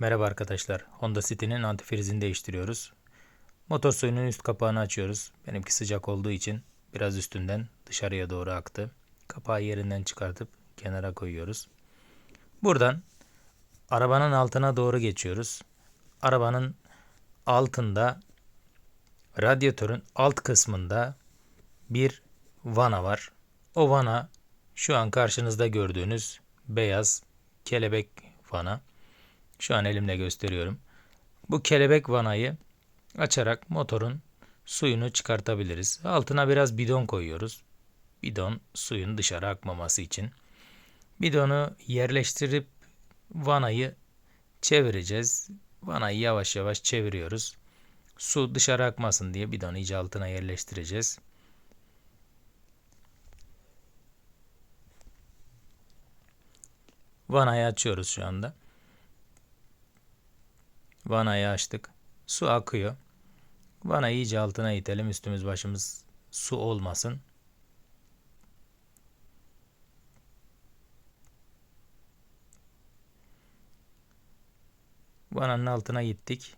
Merhaba arkadaşlar. Honda City'nin antifrizini değiştiriyoruz. Motor suyunun üst kapağını açıyoruz. Benimki sıcak olduğu için biraz üstünden dışarıya doğru aktı. Kapağı yerinden çıkartıp kenara koyuyoruz. Buradan arabanın altına doğru geçiyoruz. Arabanın altında radyatörün alt kısmında bir vana var. O vana şu an karşınızda gördüğünüz beyaz kelebek vana. Şu an elimle gösteriyorum. Bu kelebek vanayı açarak motorun suyunu çıkartabiliriz. Altına biraz bidon koyuyoruz. Bidon suyun dışarı akmaması için. Bidonu yerleştirip vanayı çevireceğiz. Vanayı yavaş yavaş çeviriyoruz. Su dışarı akmasın diye bidonu iyice altına yerleştireceğiz. Vanayı açıyoruz şu anda. Vanayı açtık. Su akıyor. Vanayı iyice altına itelim. Üstümüz başımız su olmasın. Vananın altına gittik.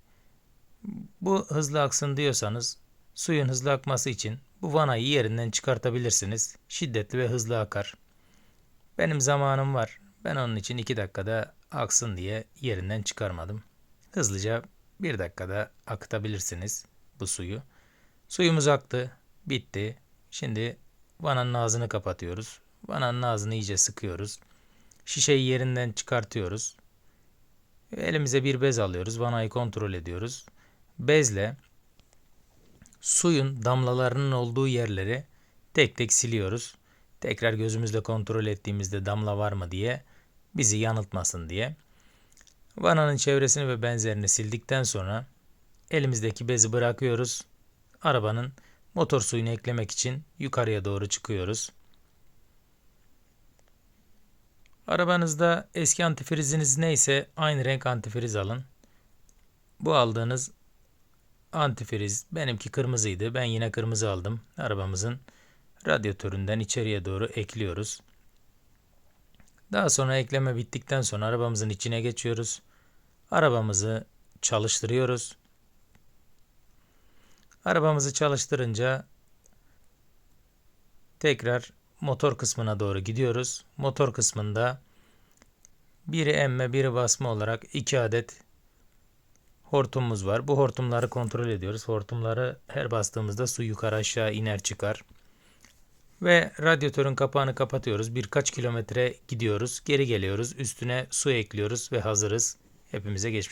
Bu hızlı aksın diyorsanız suyun hızlı akması için bu vanayı yerinden çıkartabilirsiniz. Şiddetli ve hızlı akar. Benim zamanım var. Ben onun için 2 dakikada aksın diye yerinden çıkarmadım. Hızlıca bir dakikada akıtabilirsiniz bu suyu. Suyumuz aktı. Bitti. Şimdi vananın ağzını kapatıyoruz. Vananın ağzını iyice sıkıyoruz. Şişeyi yerinden çıkartıyoruz. Elimize bir bez alıyoruz. Vanayı kontrol ediyoruz. Bezle suyun damlalarının olduğu yerleri tek tek siliyoruz. Tekrar gözümüzle kontrol ettiğimizde damla var mı diye bizi yanıltmasın diye. Vananın çevresini ve benzerini sildikten sonra elimizdeki bezi bırakıyoruz. Arabanın motor suyunu eklemek için yukarıya doğru çıkıyoruz. Arabanızda eski antifriziniz neyse aynı renk antifriz alın. Bu aldığınız antifriz benimki kırmızıydı. Ben yine kırmızı aldım. Arabamızın radyatöründen içeriye doğru ekliyoruz. Daha sonra ekleme bittikten sonra arabamızın içine geçiyoruz. Arabamızı çalıştırıyoruz. Arabamızı çalıştırınca tekrar motor kısmına doğru gidiyoruz. Motor kısmında biri emme biri basma olarak iki adet hortumumuz var. Bu hortumları kontrol ediyoruz. Hortumları her bastığımızda su yukarı aşağı iner çıkar. Ve radyatörün kapağını kapatıyoruz. Birkaç kilometre gidiyoruz. Geri geliyoruz. Üstüne su ekliyoruz ve hazırız. Hepimize geçmiş.